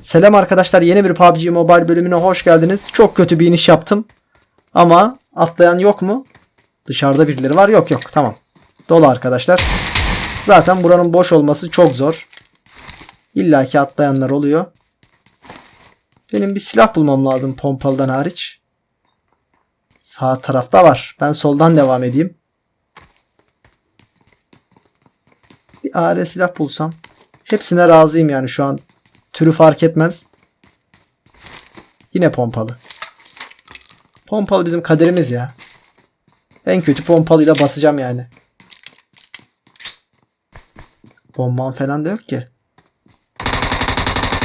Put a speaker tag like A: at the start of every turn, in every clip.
A: Selam arkadaşlar yeni bir PUBG Mobile bölümüne hoş geldiniz. Çok kötü bir iniş yaptım. Ama atlayan yok mu? Dışarıda birileri var. Yok yok tamam. Dolu arkadaşlar. Zaten buranın boş olması çok zor. İlla ki atlayanlar oluyor. Benim bir silah bulmam lazım pompalıdan hariç. Sağ tarafta var. Ben soldan devam edeyim. Bir AR silah bulsam. Hepsine razıyım yani şu an. Türü fark etmez. Yine pompalı. Pompalı bizim kaderimiz ya. En kötü pompalıyla basacağım yani. Bombam falan da yok ki.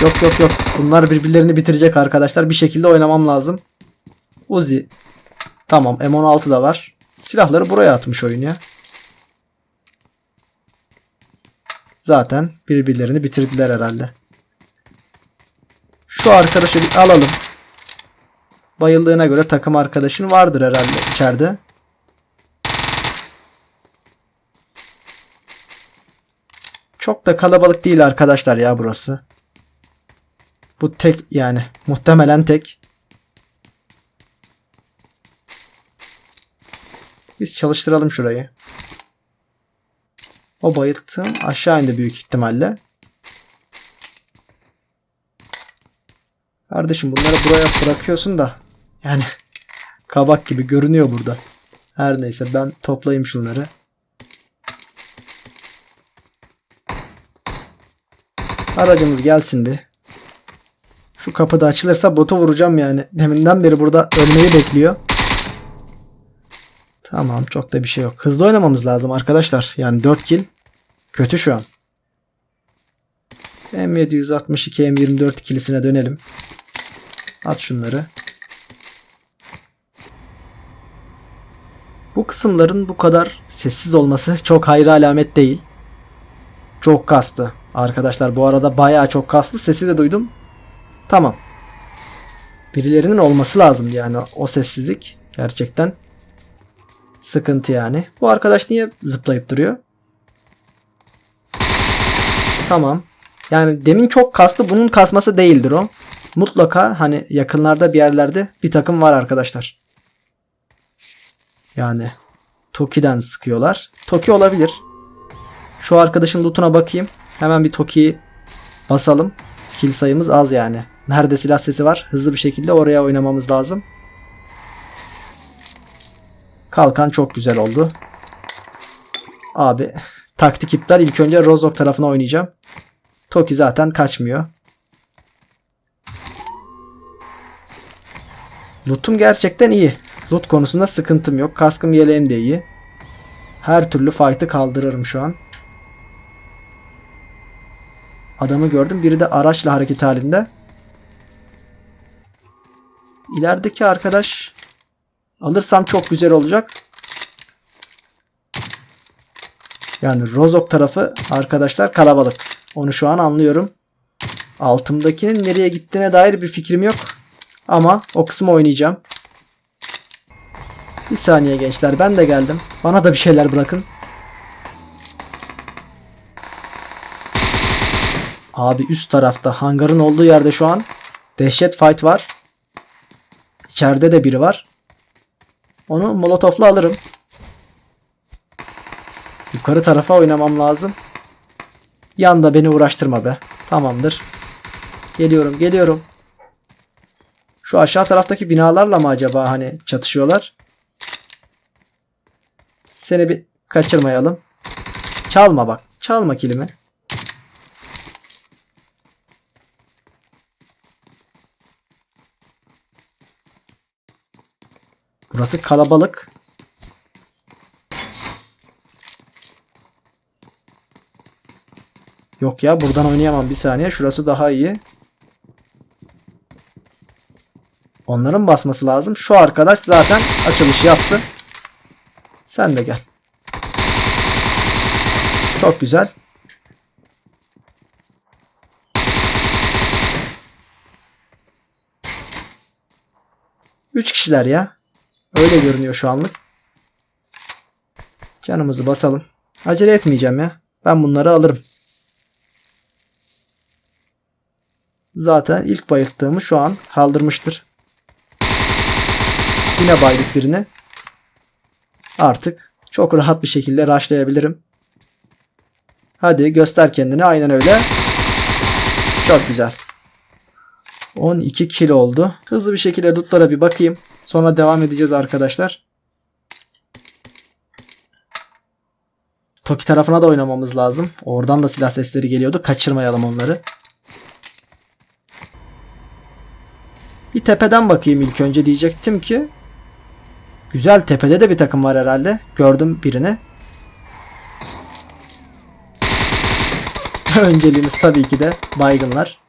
A: Yok yok yok. Bunlar birbirlerini bitirecek arkadaşlar. Bir şekilde oynamam lazım. Uzi. Tamam M16 da var. Silahları buraya atmış oyun ya. Zaten birbirlerini bitirdiler herhalde. Şu arkadaşı bir alalım. Bayıldığına göre takım arkadaşın vardır herhalde içeride. Çok da kalabalık değil arkadaşlar ya burası. Bu tek yani muhtemelen tek. Biz çalıştıralım şurayı. O bayılttım aşağı indi büyük ihtimalle. Kardeşim bunları buraya bırakıyorsun da yani kabak gibi görünüyor burada. Her neyse ben toplayayım şunları. Aracımız gelsin bir. Şu kapıda açılırsa botu vuracağım yani. Deminden beri burada ölmeyi bekliyor. Tamam çok da bir şey yok. Hızlı oynamamız lazım arkadaşlar. Yani 4 kill kötü şu an. M762 M24 ikilisine dönelim. At şunları. Bu kısımların bu kadar sessiz olması çok hayra alamet değil. Çok kastı. Arkadaşlar bu arada bayağı çok kastı. Sesi de duydum. Tamam. Birilerinin olması lazım yani o sessizlik. Gerçekten sıkıntı yani. Bu arkadaş niye zıplayıp duruyor? Tamam. Yani demin çok kastı. Bunun kasması değildir o. Mutlaka hani yakınlarda bir yerlerde bir takım var arkadaşlar. Yani Toki'den sıkıyorlar. Toki olabilir. Şu arkadaşın lootuna bakayım. Hemen bir Toki'yi basalım. Kill sayımız az yani. Nerede silah sesi var? Hızlı bir şekilde oraya oynamamız lazım. Kalkan çok güzel oldu. Abi taktik iptal. İlk önce Rozok tarafına oynayacağım. Toki zaten kaçmıyor. Loot'um gerçekten iyi. Loot konusunda sıkıntım yok. Kaskım yeleğim de iyi. Her türlü fight'ı kaldırırım şu an. Adamı gördüm. Biri de araçla hareket halinde. İlerideki arkadaş alırsam çok güzel olacak. Yani Rozok tarafı arkadaşlar kalabalık. Onu şu an anlıyorum. Altımdakinin nereye gittiğine dair bir fikrim yok. Ama o kısmı oynayacağım. Bir saniye gençler ben de geldim. Bana da bir şeyler bırakın. Abi üst tarafta hangarın olduğu yerde şu an dehşet fight var. İçeride de biri var. Onu molotofla alırım. Yukarı tarafa oynamam lazım. Yanda beni uğraştırma be. Tamamdır. Geliyorum geliyorum. Şu aşağı taraftaki binalarla mı acaba hani çatışıyorlar? Seni bir kaçırmayalım. Çalma bak. Çalma kilimi. Burası kalabalık. Yok ya buradan oynayamam bir saniye. Şurası daha iyi. Onların basması lazım. Şu arkadaş zaten açılışı yaptı. Sen de gel. Çok güzel. Üç kişiler ya. Öyle görünüyor şu anlık. Canımızı basalım. Acele etmeyeceğim ya. Ben bunları alırım. Zaten ilk bayılttığımı şu an kaldırmıştır. Yine baydık birini. Artık çok rahat bir şekilde rushlayabilirim. Hadi göster kendini. Aynen öyle. Çok güzel. 12 kill oldu. Hızlı bir şekilde lootlara bir bakayım. Sonra devam edeceğiz arkadaşlar. Toki tarafına da oynamamız lazım. Oradan da silah sesleri geliyordu. Kaçırmayalım onları. Bir tepeden bakayım ilk önce diyecektim ki. Güzel tepede de bir takım var herhalde. Gördüm birini. Önceliğimiz tabii ki de baygınlar.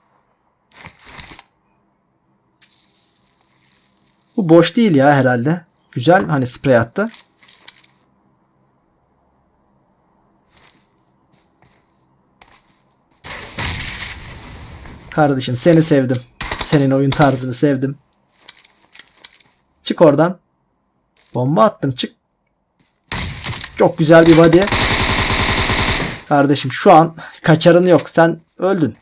A: Bu boş değil ya herhalde. Güzel hani sprey attı. Kardeşim seni sevdim. Senin oyun tarzını sevdim. Çık oradan. Bomba attım çık. Çok güzel bir body. Kardeşim şu an kaçarın yok. Sen öldün.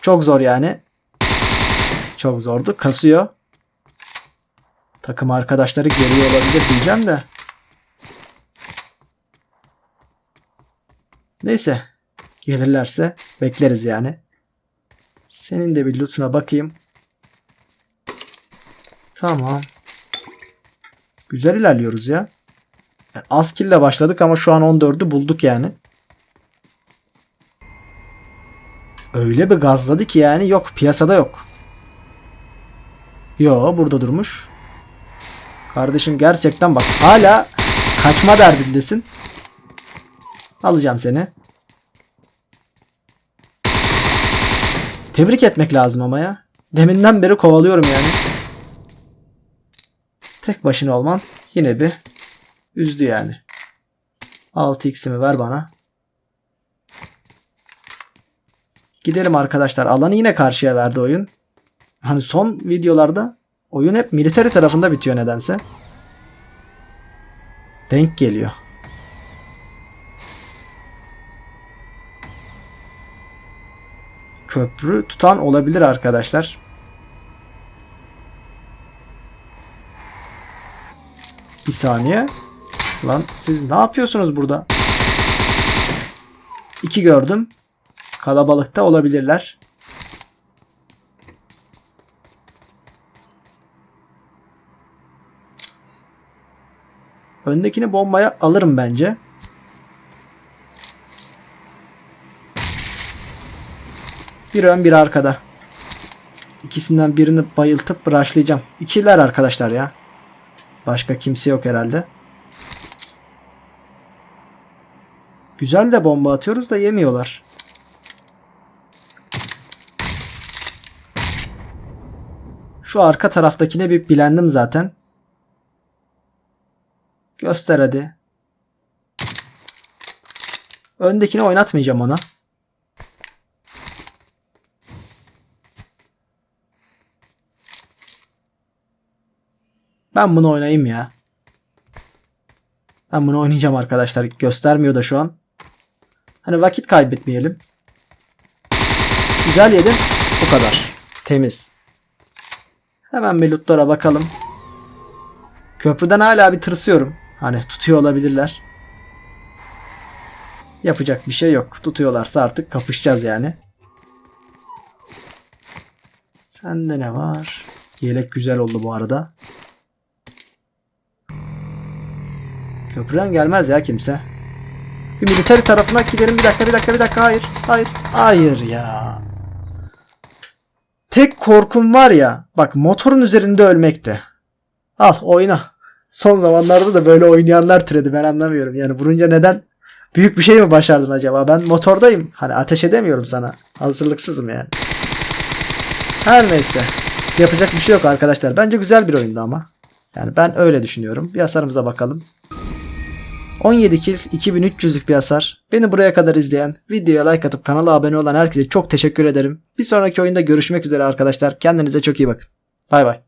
A: Çok zor yani. Çok zordu. Kasıyor. Takım arkadaşları geliyor olabilir diyeceğim de. Neyse. Gelirlerse bekleriz yani. Senin de bir lootuna bakayım. Tamam. Güzel ilerliyoruz ya. Az kill ile başladık ama şu an 14'ü bulduk yani. Öyle bir gazladı ki yani yok piyasada yok. Yo burada durmuş. Kardeşim gerçekten bak hala kaçma derdindesin. Alacağım seni. Tebrik etmek lazım ama ya. Deminden beri kovalıyorum yani. Tek başına olman yine bir üzdü yani. 6x'imi ver bana. Gidelim arkadaşlar. Alanı yine karşıya verdi oyun. Hani son videolarda oyun hep military tarafında bitiyor nedense. Denk geliyor. Köprü tutan olabilir arkadaşlar. Bir saniye. Lan siz ne yapıyorsunuz burada? İki gördüm. Kalabalıkta olabilirler. Öndekini bombaya alırım bence. Bir ön bir arkada. İkisinden birini bayıltıp rushlayacağım. İkiler arkadaşlar ya. Başka kimse yok herhalde. Güzel de bomba atıyoruz da yemiyorlar. Şu arka taraftakine bir bilendim zaten. Göster hadi. Öndekini oynatmayacağım ona. Ben bunu oynayayım ya. Ben bunu oynayacağım arkadaşlar. Göstermiyor da şu an. Hani vakit kaybetmeyelim. Güzel yedim. Bu kadar. Temiz. Hemen bir lootlara bakalım. Köprüden hala bir tırsıyorum. Hani tutuyor olabilirler. Yapacak bir şey yok. Tutuyorlarsa artık kapışacağız yani. Sende ne var? Yelek güzel oldu bu arada. Köprüden gelmez ya kimse. Bir militeri tarafına gidelim. Bir dakika bir dakika bir dakika. Hayır. Hayır. Hayır ya. Tek korkum var ya. Bak motorun üzerinde ölmekte. Al oyna. Son zamanlarda da böyle oynayanlar türedi. Ben anlamıyorum. Yani vurunca neden büyük bir şey mi başardın acaba? Ben motordayım. Hani ateş edemiyorum sana. Hazırlıksızım yani. Her neyse. Yapacak bir şey yok arkadaşlar. Bence güzel bir oyundu ama. Yani ben öyle düşünüyorum. Bir hasarımıza bakalım. 17 kill 2300'lük bir hasar. Beni buraya kadar izleyen, videoya like atıp kanala abone olan herkese çok teşekkür ederim. Bir sonraki oyunda görüşmek üzere arkadaşlar. Kendinize çok iyi bakın. Bay bay.